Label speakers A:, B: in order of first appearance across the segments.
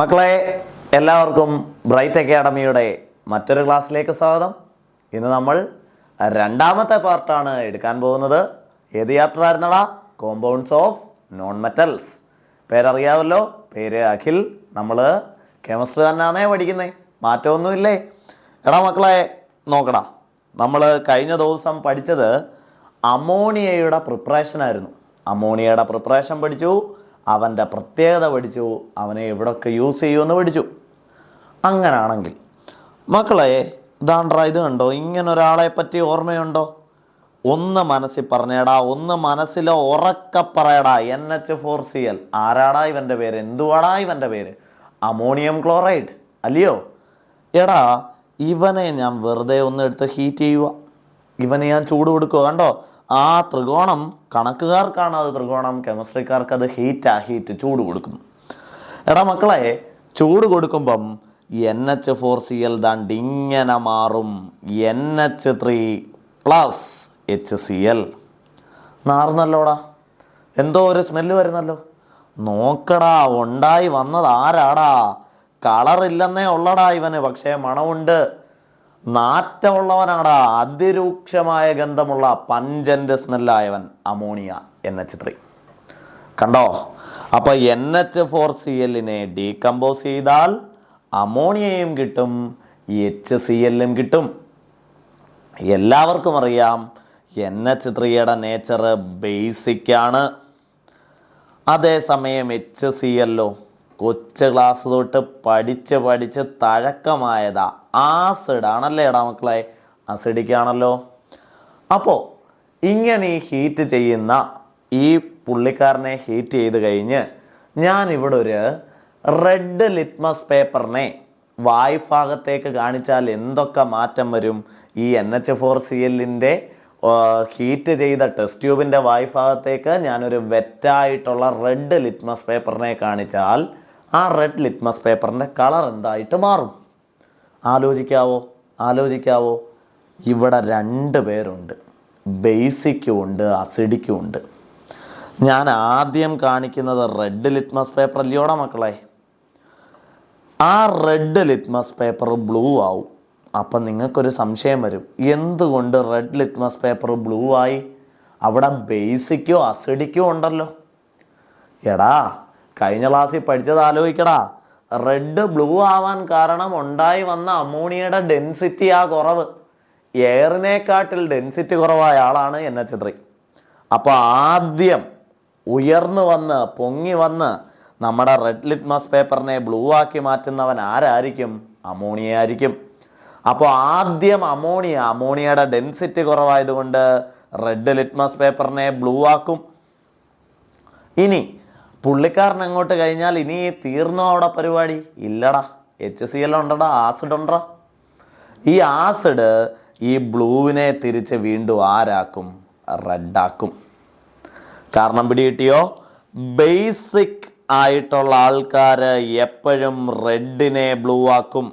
A: മക്കളെ എല്ലാവർക്കും ബ്രൈറ്റ് അക്കാഡമിയുടെ മറ്റൊരു ക്ലാസ്സിലേക്ക് സ്വാഗതം. ഇന്ന് നമ്മൾ രണ്ടാമത്തെ പാർട്ടാണ് എടുക്കാൻ പോകുന്നത്. ഏത് ചാപ്റ്റർ ആയിരുന്നടാ കോമ്പൗണ്ട്സ് ഓഫ് നോൺ മെറ്റൽസ് പേരറിയാമല്ലോ? പേര് അഖിൽ. നമ്മൾ കെമിസ്ട്രി തന്നെയാണേ പഠിക്കുന്നത് മാറ്റമൊന്നുമില്ലേ? എടാ മക്കളെ നോക്കടാ. നമ്മൾ കഴിഞ്ഞ ദിവസം പഠിച്ചത് അമോണിയയുടെ പ്രിപ്പറേഷൻ ആയിരുന്നു. അമോണിയയുടെ പ്രിപ്പറേഷൻ പഠിച്ചു. അവന്റെ പ്രത്യേകത പഠിച്ചു അവനെ എവിടൊക്കെ യൂസ് ചെയ്യുമെന്ന് പഠിച്ചു. അങ്ങനാണെങ്കിൽ മക്കളെ ഇതാണ്ടാ ഇത് കണ്ടോ? ഇങ്ങനൊരാളെ പറ്റി ഓർമ്മയുണ്ടോ? ഒന്ന് മനസ്സിൽ പറഞ്ഞേടാ ഒന്ന് മനസ്സിൽ ഉറക്ക പറയടാ N H four C L ആരാടാ ഇവന്റെ പേര്? എന്തുവാടാ ഇവന്റെ പേര്? അമോണിയം ക്ലോറൈഡ് അല്ലയോ? എടാ ഇവനെ ഞാൻ വെറുതെ ഒന്ന് എടുത്ത് ഹീറ്റ് ചെയ്യുക ഇവനെ ഞാൻ ചൂട് കൊടുക്കുക കണ്ടോ? ആ ത്രികോണം കണക്കുകാർക്കാണ് അത് ത്രികോണം കെമിസ്ട്രിക്കാർക്ക് അത് ഹീറ്റാ ഹീറ്റ് ചൂട് കൊടുക്കുന്നു. എടാ മക്കളെ ചൂട് കൊടുക്കുമ്പം N H four C L ദാണ്ട് ഇങ്ങനെ മാറും. N H three plus H C L നാർന്നല്ലോടാ എന്തോ ഒരു സ്മെല്ല് വരുന്നല്ലോ. നോക്കടാ ഉണ്ടായി വന്നത് ആരാടാ? കളറില്ലെന്നേ ഉള്ളടാ ഇവന് പക്ഷേ മണമുണ്ട്. നാറ്റമുള്ളവനാടാ. അതിരൂക്ഷമായ ഗന്ധമുള്ള പഞ്ചന്റെ സ്മെല്ലായവൻ അമോണിയ എച്ച് ത്രീ. കണ്ടോ? അപ്പോൾ എൻ എച്ച് ഫോർ സി എല്ലിനെ ഡീകമ്പോസ് ചെയ്താൽ അമോണിയയും കിട്ടും എച്ച് സി എല്ലും കിട്ടും. എല്ലാവർക്കും അറിയാം എൻ എച്ച് ത്രീയുടെ നേച്ചർ ബേസിക്കാണ്. അതേസമയം എച്ച് സി എല്ലോ കൊച്ചു ക്ലാസ് തൊട്ട് പഠിച്ച് പഠിച്ച് തഴക്കമായതാ. ആസിഡ് ആണല്ലേ എടാ മക്കളെ? ആസിഡിക്കാണല്ലോ. അപ്പോൾ ഇങ്ങനെ ഈ ഹീറ്റ് ചെയ്യുന്ന ഈ പുള്ളിക്കാരനെ ഹീറ്റ് ചെയ്ത് കഴിഞ്ഞ് ഞാൻ ഇവിടെ ഒരു റെഡ് ലിറ്റ്മസ് പേപ്പറിനെ വായ്ഭാഗത്തേക്ക് കാണിച്ചാൽ എന്തൊക്കെ മാറ്റം വരും? ഈ എൻ എച്ച് ഫോർ സി എല്ലിന്റെ ഹീറ്റ് ചെയ്ത ടെസ്റ്റ് ട്യൂബിന്റെ വായ്ഭാഗത്തേക്ക് ഞാനൊരു വെറ്റായിട്ടുള്ള റെഡ് ലിറ്റ്മസ് പേപ്പറിനെ കാണിച്ചാൽ ആ റെഡ് ലിറ്റ്മസ് പേപ്പറിന്റെ കളർ എന്തായിട്ട് മാറും? ആലോചിക്കാവോ? ആലോചിക്കാവോ? ഇവിടെ രണ്ട് പേരുണ്ട്. ബേസിക്കും ഉണ്ട് അസിഡിക്കും ഉണ്ട്. ഞാൻ ആദ്യം കാണിക്കുന്നത് റെഡ് ലിറ്റ്മസ് പേപ്പർ അല്ലയോടാ മക്കളെ? ആ റെഡ് ലിറ്റ്മസ് പേപ്പർ ബ്ലൂ ആവും. അപ്പം നിങ്ങൾക്കൊരു സംശയം വരും. എന്തുകൊണ്ട് റെഡ് ലിറ്റ്മസ് പേപ്പർ ബ്ലൂ ആയി? അവിടെ ബേസിക്കോ അസിഡിക്കോ ഉണ്ടല്ലോ. എടാ കഴിഞ്ഞ ക്ലാസ്സിൽ പഠിച്ചത് ആലോചിക്കടാ. റെഡ് ബ്ലൂ ആവാൻ കാരണം ഉണ്ടായി വന്ന അമോണിയയുടെ ഡെൻസിറ്റി ആ കുറവ്. എയറിനെക്കാട്ടിൽ ഡെൻസിറ്റി കുറവായ ആളാണ് എൻ എച്ച് ത്രീ. അപ്പോൾ ആദ്യം ഉയർന്നു വന്ന് പൊങ്ങി വന്ന് നമ്മുടെ റെഡ് ലിറ്റ്മസ് പേപ്പറിനെ ബ്ലൂ ആക്കി മാറ്റുന്നവൻ ആരായിരിക്കും? അമോണിയ ആയിരിക്കും. അപ്പോൾ ആദ്യം അമോണിയ അമോണിയയുടെ ഡെൻസിറ്റി കുറവായതുകൊണ്ട് റെഡ് ലിറ്റ്മസ് പേപ്പറിനെ ബ്ലൂ ആക്കും. ഇനി പുള്ളിക്കാരൻ അങ്ങോട്ട് കഴിഞ്ഞാൽ ഇനി തീർന്നോ അവിടെ പരിപാടി? ഇല്ലടാ. എച്ച് സി എൽ ഉണ്ടടാ. ആസിഡ് ഉണ്ടടാ. ഈ ആസിഡ് ഈ ബ്ലൂവിനെ തിരിച്ച് വീണ്ടും ആരാക്കും? റെഡാക്കും. കാരണം പിടികിട്ടിയോ? ബേസിക് ആയിട്ടുള്ള ആൾക്കാർ എപ്പോഴും റെഡിനെ ബ്ലൂ ആക്കും.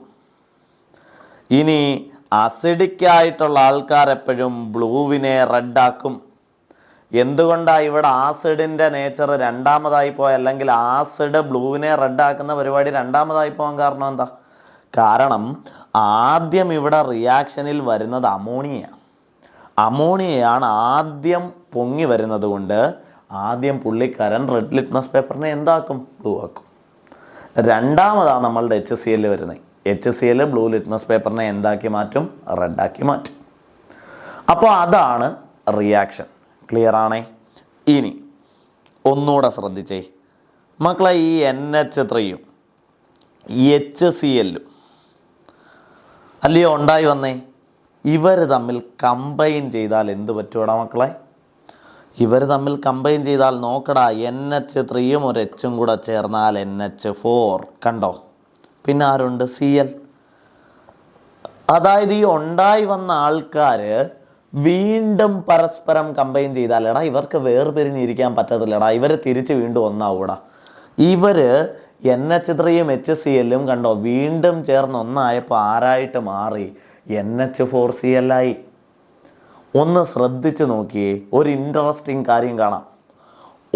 A: ഇനി അസിഡിക് ആയിട്ടുള്ള ആൾക്കാർ എപ്പോഴും ബ്ലൂവിനെ റെഡാക്കും. എന്തുകൊണ്ടാണ് ഇവിടെ ആസിഡിന്റെ നേച്ചർ രണ്ടാമതായി പോയ അല്ലെങ്കിൽ ആസിഡ് ബ്ലൂവിനെ റെഡാക്കുന്ന പരിപാടി രണ്ടാമതായി പോകാൻ കാരണം എന്താ? കാരണം ആദ്യം ഇവിടെ റിയാക്ഷനിൽ വരുന്നത് അമോണിയ. അമോണിയയാണ് ആദ്യം പൊങ്ങി വരുന്നത് കൊണ്ട് ആദ്യം പുള്ളിക്കരൻ റെഡ് ലിറ്റ്മസ് പേപ്പറിനെ എന്താക്കും? ബ്ലൂ ആക്കും രണ്ടാമതാണ് നമ്മളുടെ എച്ച് സി എല്ലിൽ വരുന്നത് H C L blue litmus പേപ്പറിനെ എന്താക്കി മാറ്റും? റെഡാക്കി മാറ്റും. അപ്പോൾ അതാണ് റിയാക്ഷൻ. ക്ലിയർ ആണേ ഇനി ഒന്നുകൂടെ ശ്രദ്ധിച്ചേ. മക്കളെ ഈ എൻ എച്ച് ത്രീയും എച്ച് സി എല്ലും അല്ലയോ ഉണ്ടായി വന്നേ? ഇവർ തമ്മിൽ കമ്പൈൻ ചെയ്താൽ എന്ത് പറ്റൂടാ മക്കളെ? ഇവർ തമ്മിൽ കമ്പൈൻ ചെയ്താൽ നോക്കടാ എൻ എച്ച് ത്രീയും ഒരു എച്ചും കൂടെ ചേർന്നാൽ എൻ എച്ച് ഫോർ കണ്ടോ? പിന്നെ ആരുണ്ട്? C L. അതായത് ഈ ഉണ്ടായി വന്ന ആൾക്കാർ വീണ്ടും പരസ്പരം കമ്പൈൻ ചെയ്താൽ എടാ ഇവർക്ക് വേർപിരിഞ്ഞിരിക്കാൻ പറ്റത്തില്ലടാ ഇവർ തിരിച്ച് വീണ്ടും ഒന്നാവൂടാ. ഇവർ എൻ എച്ച് ത്രീയും എച്ച് സി എല്ലും കണ്ടോ വീണ്ടും ചേർന്ന് ഒന്നായപ്പോൾ ആരായിട്ട് മാറി? എൻ എച്ച് ഫോർ സി എല്ലായി ഒന്ന് ശ്രദ്ധിച്ച് നോക്കിയേ ഒരു ഇൻട്രസ്റ്റിംഗ് കാര്യം കാണാം.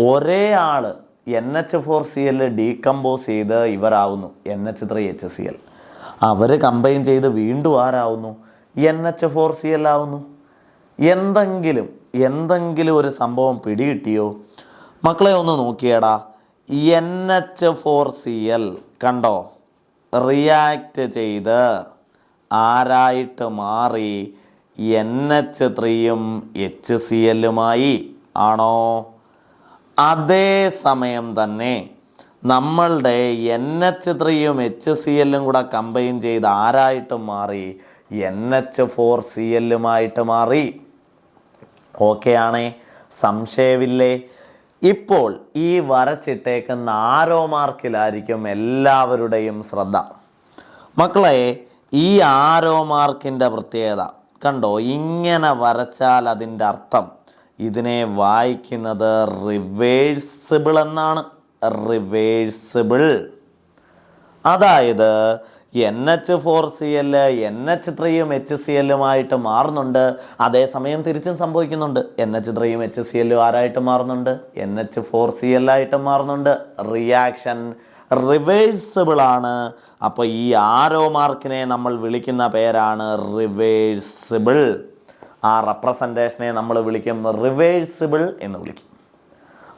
A: ഒരേ ആൾ N H four C L decompose ചെയ്ത് ഇവരാവുന്നു N H three H C L അവർ കമ്പൈൻ ചെയ്ത് വീണ്ടും ആരാവുന്നു? N H four C L ആവുന്നു. എന്തെങ്കിലും എന്തെങ്കിലും ഒരു സംഭവം പിടികിട്ടിയോ? മക്കളെ ഒന്ന് നോക്കിയേടാ. N H four C L കണ്ടോ? റിയാക്ട് ചെയ്ത് ആരായിട്ട് മാറി എൻ എച്ച് ത്രീയും എച്ച് സി എല്ലുമായി ആണോ? അതേ സമയം തന്നെ നമ്മളുടെ എൻ എച്ച് ത്രീയും എച്ച് സി എല്ലും കൂടെ കമ്പൈൻ ചെയ്ത് ആരായിട്ട് മാറി? എൻ എച്ച് ഫോർ സി എല്ലുമായിട്ട് മാറി. ഓക്കെ ആണേ സംശയമില്ലേ? ഇപ്പോൾ ഈ വരച്ചിട്ടേക്കുന്ന ആരോ മാർക്കിലായിരിക്കും എല്ലാവരുടെയും ശ്രദ്ധ. മക്കളെ ഈ ആരോ മാർക്കിന്റെ പ്രത്യേകത. കണ്ടോ ഇങ്ങനെ വരച്ചാൽ അതിന്റെ അർത്ഥം. ഇതിനെ വായിക്കുന്നത് റിവേഴ്സിബിൾ എന്നാണ്. റിവേഴ്സിബിൾ അതായത് N H four C L N H ത്രീയും എച്ച് സി എല്ലുമായിട്ട് മാറുന്നുണ്ട്. അതേസമയം തിരിച്ചും സംഭവിക്കുന്നുണ്ട്. എൻ എച്ച് ത്രീയും എച്ച് സി എല്ലും ആരായിട്ട് മാറുന്നുണ്ട്? N H four C L ആയിട്ട് മാറുന്നുണ്ട്. റിയാക്ഷൻ റിവേഴ്സിബിൾ ആണ്. അപ്പോൾ ഈ ആരോ മാർക്കിനെ നമ്മൾ വിളിക്കുന്ന പേരാണ് റിവേഴ്സിബിൾ ആ റെപ്രസെന്റേഷനെ നമ്മൾ വിളിക്കും റിവേഴ്സിബിൾ എന്ന് വിളിക്കും.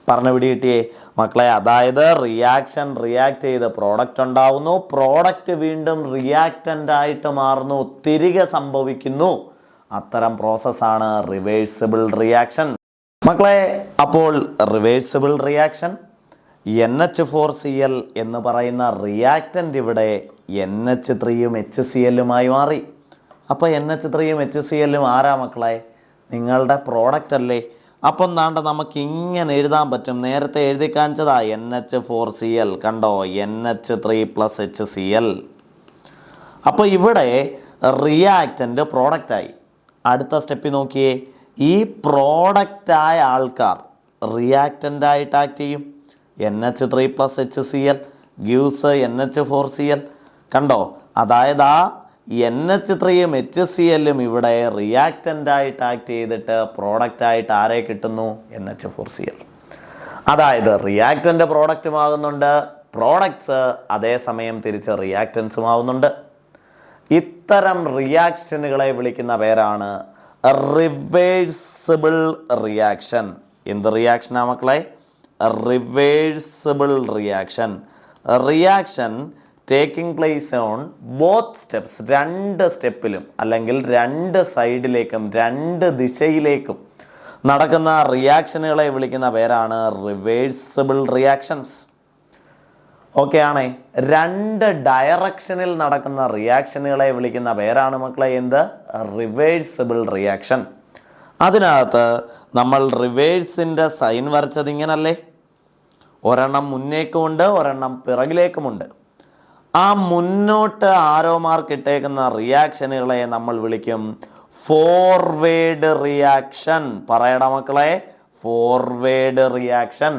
A: പറഞ്ഞു പിടി കിട്ടിയേ മക്കളെ അതായത് റിയാക്ഷൻ റിയാക്ട് ചെയ്ത് പ്രോഡക്റ്റ് ഉണ്ടാവുന്നു. പ്രോഡക്റ്റ് വീണ്ടും റിയാക്റ്റന്റ് ആയിട്ട് മാറുന്നു. തിരികെ സംഭവിക്കുന്നു. അത്തരം പ്രോസസ്സാണ് റിവേഴ്സിബിൾ റിയാക്ഷൻ മക്കളെ അപ്പോൾ reversible reaction N H four C L എന്ന് പറയുന്ന റിയാക്റ്റന്റ് ഇവിടെ എൻ എച്ച് ത്രീയും എച്ച് സി എല്ലുമായി മാറി. അപ്പോൾ എൻ എച്ച് ത്രീയും എച്ച് സി എല്ലും ആരാ മക്കളെ? നിങ്ങളുടെ പ്രോഡക്റ്റ് അല്ലേ? അപ്പം താണ്ട നമുക്ക് ഇങ്ങനെ എഴുതാൻ പറ്റും. നേരത്തെ എഴുതി കാണിച്ചതാ N H four C L കണ്ടോ? N H three plus H C L അപ്പോൾ ഇവിടെ റിയാക്റ്റന്റ് പ്രോഡക്റ്റായി അടുത്ത സ്റ്റെപ്പിൽ നോക്കിയേ. ഈ പ്രോഡക്റ്റായ ആൾക്കാർ റിയാക്റ്റന്റായിട്ട് ആക്ട് ചെയ്യും. N H three plus H C L gives N H four C L കണ്ടോ? അതായത് ആ എൻ എച്ച് ത്രീയും എച്ച് എസ് സി എല്ലും ഇവിടെ റിയാക്റ്റന്റായിട്ട് ആക്ട് ചെയ്തിട്ട് പ്രോഡക്റ്റായിട്ട് ആരെ കിട്ടുന്നു? N H four C L. അതായത് റിയാക്റ്റന്റ് പ്രോഡക്റ്റും ആകുന്നുണ്ട് പ്രോഡക്ട്സ് അതേസമയം തിരിച്ച് റിയാക്റ്റൻസും ആവുന്നുണ്ട് ഇത്തരം റിയാക്ഷനുകളെ വിളിക്കുന്ന പേരാണ് റിവേഴ്സിബിൾ റിയാക്ഷൻ എന്ത് റിയാക്ഷനാ മക്കളെ? Reversible reaction reaction taking place on both steps രണ്ട് സ്റ്റെപ്പിലും അല്ലെങ്കിൽ രണ്ട് സൈഡിലേക്കും രണ്ട് ദിശയിലേക്കും നടക്കുന്ന റിയാക്ഷനുകളെ വിളിക്കുന്ന പേരാണ് റിവേഴ്സിബിൾ റിയാക്ഷൻസ് ഓക്കെ ആണേ. രണ്ട് ഡയറക്ഷനിൽ നടക്കുന്ന റിയാക്ഷനുകളെ വിളിക്കുന്ന പേരാണ് മക്കളെ എന്ത്? റിവേഴ്സിബിൾ റിയാക്ഷൻ അതിനകത്ത് നമ്മൾ റിവേഴ്സിന്റെ സൈൻ വരച്ചത് ഇങ്ങനല്ലേ? ഒരെണ്ണം മുന്നേക്കുമുണ്ട് ഒരെണ്ണം പിറകിലേക്കുമുണ്ട്. ആ മുന്നോട്ട് ആരോ മാർക്ക് ഇട്ടേക്കുന്ന റിയാക്ഷനുകളെ നമ്മൾ വിളിക്കും ഫോർവേഡ് റിയാക്ഷൻ പറയട മക്കളെ ഫോർവേഡ് റിയാക്ഷൻ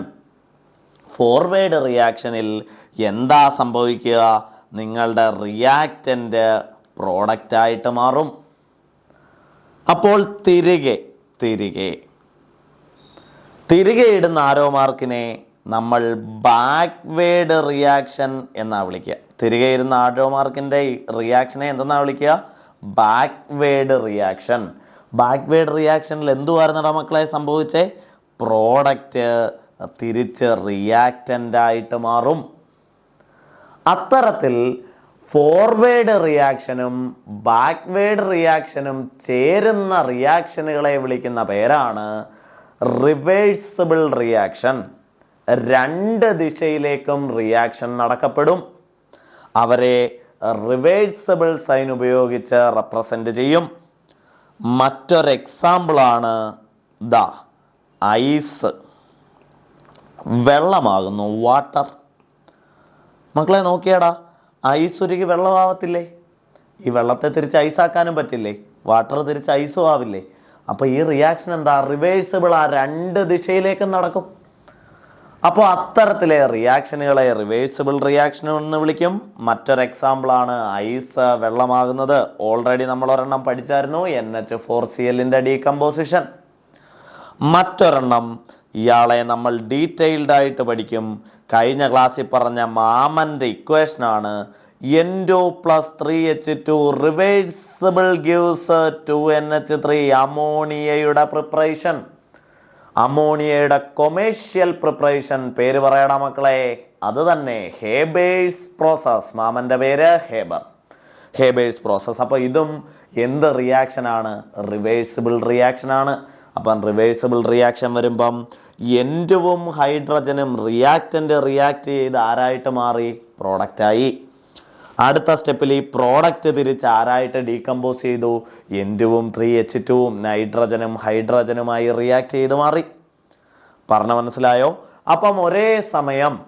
A: ഫോർവേഡ് റിയാക്ഷനിൽ എന്താ സംഭവിക്കുക? നിങ്ങളുടെ റിയാക്റ്റന്റ് പ്രോഡക്റ്റായിട്ട് മാറും. അപ്പോൾ തിരികെ തിരികെ. തിരികെ ഇടുന്ന ആരോ മാർക്കിനെ നമ്മൾ ബാക്ക്വേഡ് റിയാക്ഷൻ എന്നാണ് വിളിക്കുക. തിരികെ ഇരുന്ന ആരോ മാർക്കിന്റെ റിയാക്ഷനെ എന്തെന്നാണ് വിളിക്കുക? ബാക്ക്വേഡ് റിയാക്ഷൻ ബാക്ക്വേഡ് റിയാക്ഷനിൽ എന്തുവായിരുന്നടാ മക്കളെ സംഭവിച്ചേ? പ്രോഡക്റ്റ് തിരിച്ച് റിയാക്റ്റന്റായിട്ട് മാറും. അത്തരത്തിൽ ഫോർവേഡ് റിയാക്ഷനും ബാക്ക്വേഡ് റിയാക്ഷനും ചേരുന്ന റിയാക്ഷനുകളെ വിളിക്കുന്ന പേരാണ് റിവേഴ്സിബിൾ റിയാക്ഷൻ രണ്ട് ദിശയിലേക്കും റിയാക്ഷൻ നടക്കപ്പെടും. അവരെ റിവേഴ്സിബിൾ സൈൻ ഉപയോഗിച്ച് റെപ്രസെന്റ് ചെയ്യും. മറ്റൊരു എക്സാമ്പിളാണ് ദ ഐസ് വെള്ളമാകുന്നു വാട്ടർ മക്കളെ നോക്കിയാടാ ഐസ് ഉരുകി വെള്ളമാവത്തില്ലേ ഈ വെള്ളത്തെ തിരിച്ച് ഐസാക്കാനും പറ്റില്ലേ? വാട്ടർ തിരിച്ച് ഐസും ആവില്ലേ? അപ്പോൾ ഈ റിയാക്ഷൻ എന്താ? റിവേഴ്സിബിൾ ആ രണ്ട് ദിശയിലേക്കും നടക്കും. അപ്പോൾ അത്തരത്തിലെ റിയാക്ഷനുകളെ റിവേഴ്സിബിൾ റിയാക്ഷൻ എന്ന് വിളിക്കും. മറ്റൊരു എക്സാമ്പിളാണ് ഐസ് വെള്ളമാകുന്നത്. ഓൾറെഡി നമ്മൾ ഒരെണ്ണം പഠിച്ചായിരുന്നു എൻ എച്ച് ഫോർ സി എല്ലിന്റെ ഡീകമ്പോസിഷൻ മറ്റൊരെണ്ണം ഇയാളെ നമ്മൾ ഡീറ്റെയിൽഡായിട്ട് പഠിക്കും. കഴിഞ്ഞ ക്ലാസ്സിൽ പറഞ്ഞ മാമന്റെ ഇക്വേഷനാണ് N two plus three H two reversible gives two N H three അമോണിയയുടെ preparation അമോണിയയുടെ കൊമേഴ്ഷ്യൽ പ്രിപ്പറേഷൻ പേര് പറയണ മക്കളെ. അത് തന്നെ ഹേബേഴ്സ് പ്രോസസ് മാമന്റെ പേര് ഹേബർ ഹേബേഴ്സ് പ്രോസസ് അപ്പോൾ ഇതും എന്ത് റിയാക്ഷനാണ് റിവേഴ്സിബിൾ റിയാക്ഷനാണ് അപ്പം റിവേഴ്സിബിൾ റിയാക്ഷൻ വരുമ്പം എന്റുവും ഹൈഡ്രജനും റിയാക്റ്റന്റ് റിയാക്ട് ചെയ്ത് ആരായിട്ട് മാറി? പ്രോഡക്റ്റായി അടുത്ത സ്റ്റെപ്പിൽ ഈ പ്രോഡക്റ്റ് തിരിച്ച് ആരായിട്ട് ഡീകമ്പോസ് ചെയ്തു? എന്റുവും ത്രീ എച്ച് ടുവും നൈട്രജനും ഹൈഡ്രജനുമായി റിയാക്ട് ചെയ്ത് മാറി. പറഞ്ഞ മനസ്സിലായോ? അപ്പം ഒരേ സമയം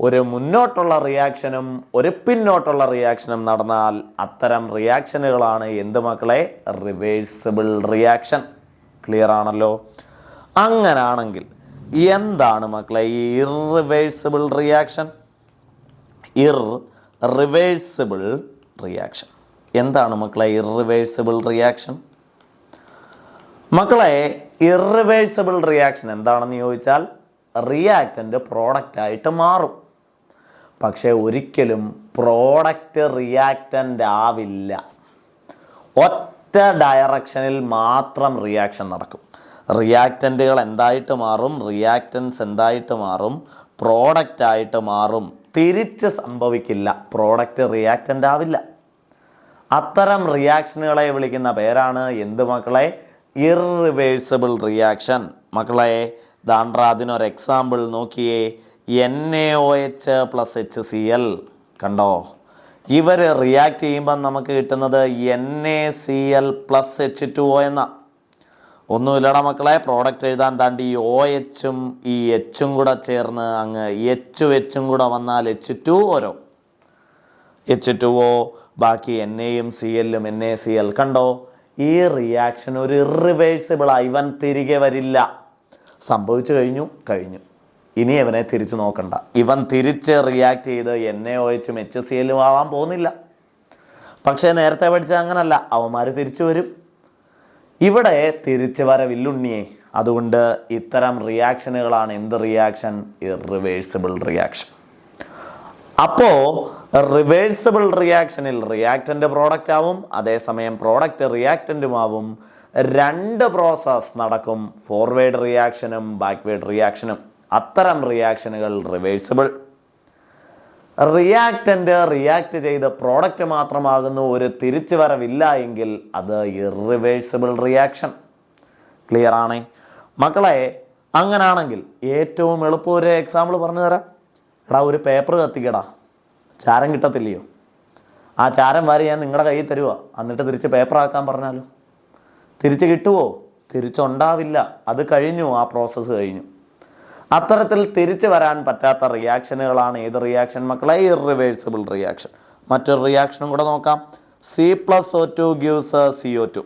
A: ഒരു മുന്നോട്ടുള്ള റിയാക്ഷനും ഒരു പിന്നോട്ടുള്ള റിയാക്ഷനും നടന്നാൽ അത്തരം റിയാക്ഷനുകളാണ് എന്ത് മക്കളെ? റിവേഴ്സിബിൾ റിയാക്ഷൻ ക്ലിയർ ആണല്ലോ? അങ്ങനാണെങ്കിൽ എന്താണ് മക്കളെ ഈ irreversible reaction irreversible reaction എന്താണ് മക്കളെ ഇറിവേഴ്സിബിൾ റിയാക്ഷൻ മക്കളെ ഇറിവേഴ്സിബിൾ റിയാക്ഷൻ എന്താണെന്ന് ചോദിച്ചാൽ റിയാക്റ്റന്റ് പ്രോഡക്റ്റ് ആയിട്ട് മാറും. പക്ഷേ ഒരിക്കലും പ്രോഡക്റ്റ് റിയാക്റ്റന്റ് ആവില്ല. ഒറ്റ ഡയറക്ഷനിൽ മാത്രം റിയാക്ഷൻ നടക്കും. റിയാക്റ്റന്റുകൾ എന്തായിട്ട് മാറും? റിയാക്റ്റൻസ് എന്തായിട്ട് മാറും? പ്രോഡക്റ്റായിട്ട് മാറും. തിരിച്ച് സംഭവിക്കില്ല. പ്രോഡക്റ്റ് റിയാക്റ്റന്റ് ആവില്ല. അത്തരം റിയാക്ഷനുകളെ വിളിക്കുന്ന പേരാണ് എന്ത് മക്കളെ ഇറിവേഴ്സിബിൾ റിയാക്ഷൻ മക്കളെ ദാണ്ട്ര അതിനൊരു എക്സാമ്പിൾ നോക്കിയേ. N A O H plus H C L കണ്ടോ? ഇവർ റിയാക്ട് ചെയ്യുമ്പം നമുക്ക് കിട്ടുന്നത് N A C L plus H two O എന്ന. ഒന്നുമില്ലടാ മക്കളെ. പ്രോഡക്റ്റ് എഴുതാൻ താണ്ടി ഈ ഒ എച്ചും ഈ എച്ചും കൂടെ ചേർന്ന് അങ്ങ് എച്ച് എച്ചും കൂടെ വന്നാൽ എച്ച് ടു ഓരോ എച്ച് ടു ഒ ബാക്കി എൻ എയും സി എല്ലും എൻ എ സി എൽ കണ്ടോ? ഈ റിയാക്ഷൻ ഒരു ഇറിവേഴ്സിബിൾ ഇവൻ തിരികെ വരില്ല. സംഭവിച്ചു കഴിഞ്ഞു കഴിഞ്ഞു. ഇനി ഇവനെ തിരിച്ചു നോക്കണ്ട. ഇവൻ തിരിച്ച് റിയാക്ട് ചെയ്ത് എൻ എ ഒ എച്ചും എച്ച് സി എല്ലും ആവാൻ പോകുന്നില്ല. പക്ഷേ നേരത്തെ പഠിച്ച അങ്ങനല്ല. അവന്മാർ തിരിച്ചു വരും. ഇവിടെ തിരിച്ചു വരവില്ലുണ്ണിയെ. അതുകൊണ്ട് ഇത്തരം റിയാക്ഷനുകളാണ് എന്ത് റിയാക്ഷൻ ഇറിവേഴ്സിബിൾ റിയാക്ഷൻ അപ്പോൾ റിവേഴ്സിബിൾ റിയാക്ഷനിൽ റിയാക്റ്റന്റ് പ്രോഡക്റ്റ് ആവും അതേസമയം പ്രോഡക്റ്റ് റിയാക്റ്റന്റും ആവും. രണ്ട് പ്രോസസ് നടക്കും. ഫോർവേഡ് റിയാക്ഷനും ബാക്ക്വേഡ് റിയാക്ഷനും അത്തരം റിയാക്ഷനുകൾ റിവേഴ്സിബിൾ റിയാക്റ്റന്റ് റിയാക്ട് ചെയ്ത പ്രോഡക്റ്റ് മാത്രമാകുന്നു. ഒരു തിരിച്ചു വരവില്ല എങ്കിൽ അത് ഇറിവേഴ്സിബിൾ റിയാക്ഷൻ ക്ലിയർ ആണേ? മക്കളെ അങ്ങനാണെങ്കിൽ ഏറ്റവും എളുപ്പം ഒരു എക്സാമ്പിൾ പറഞ്ഞു തരാം. എടാ ഒരു പേപ്പർ കത്തിക്കടാ. ചാരം കിട്ടത്തില്ലയോ? ആ ചാരം വാരി ഞാൻ നിങ്ങളുടെ കയ്യിൽ തരുക എന്നിട്ട് തിരിച്ച് പേപ്പർ ആക്കാൻ പറഞ്ഞാലോ? തിരിച്ച് കിട്ടുമോ തിരിച്ചുണ്ടാവില്ല. അത് കഴിഞ്ഞു. ആ പ്രോസസ്സ് കഴിഞ്ഞു. അത്തരത്തിൽ തിരിച്ചു വരാൻ പറ്റാത്ത റിയാക്ഷനുകളാണ് ഏത് റിയാക്ഷൻ മക്കളെ? ഇറിവേഴ്സിബിൾ റിയാക്ഷൻ മറ്റൊരു റിയാക്ഷനും കൂടെ നോക്കാം. C plus O two gives C O two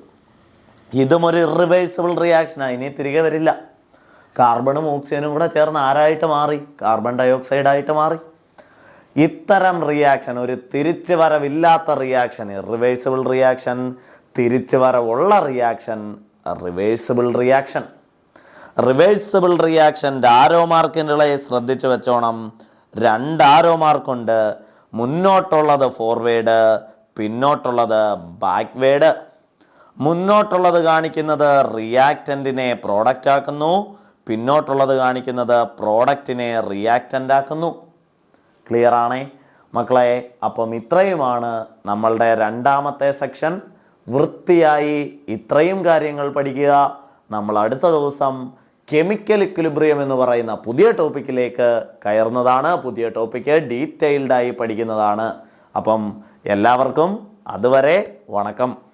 A: ഇതും ഒരു ഇറിവേഴ്സിബിൾ റിയാക്ഷനാണ് ഇനി തിരികെ വരില്ല. കാർബണും ഓക്സിജനും കൂടെ ചേർന്ന് ആരായിട്ട് മാറി? കാർബൺ ഡയോക്സൈഡ് ആയിട്ട് മാറി. ഇത്തരം റിയാക്ഷൻ ഒരു തിരിച്ചു വരവില്ലാത്ത റിയാക്ഷൻ ഇറിവേഴ്സിബിൾ റിയാക്ഷൻ തിരിച്ചു വരവുള്ള റിയാക്ഷൻ റിവേഴ്സിബിൾ റിയാക്ഷൻ റിവേഴ്സിബിൾ റിയാക്ഷന്റെ ആരോ മാർക്കിന്റെ ശ്രദ്ധിച്ചു വെച്ചോണം. രണ്ട് ആരോ മാർക്കുണ്ട് മുന്നോട്ടുള്ളത് ഫോർവേഡ് പിന്നോട്ടുള്ളത് ബാക്ക്വേഡ് മുന്നോട്ടുള്ളത് കാണിക്കുന്നത് റിയാക്റ്റന്റിനെ പ്രോഡക്റ്റ് ആക്കുന്നു. പിന്നോട്ടുള്ളത് കാണിക്കുന്നത് പ്രോഡക്റ്റിനെ റിയാക്റ്റന്റ് ആക്കുന്നു. ക്ലിയർ ആണേ? മക്കളെ അപ്പം ഇത്രയുമാണ് നമ്മളുടെ രണ്ടാമത്തെ സെക്ഷൻ വൃത്തിയായി ഇത്രയും കാര്യങ്ങൾ പഠിക്കുക. നമ്മൾ അടുത്ത ദിവസം കെമിക്കൽ ഇക്വിലിബ്രിയം എന്ന് പറയുന്ന പുതിയ ടോപ്പിക്കിലേക്ക് കയറുന്നതാണ്. പുതിയ ടോപ്പിക്ക് ഡീറ്റെയിൽഡായി പഠിക്കുന്നതാണ്. അപ്പം എല്ലാവർക്കും അതുവരെ വണക്കം.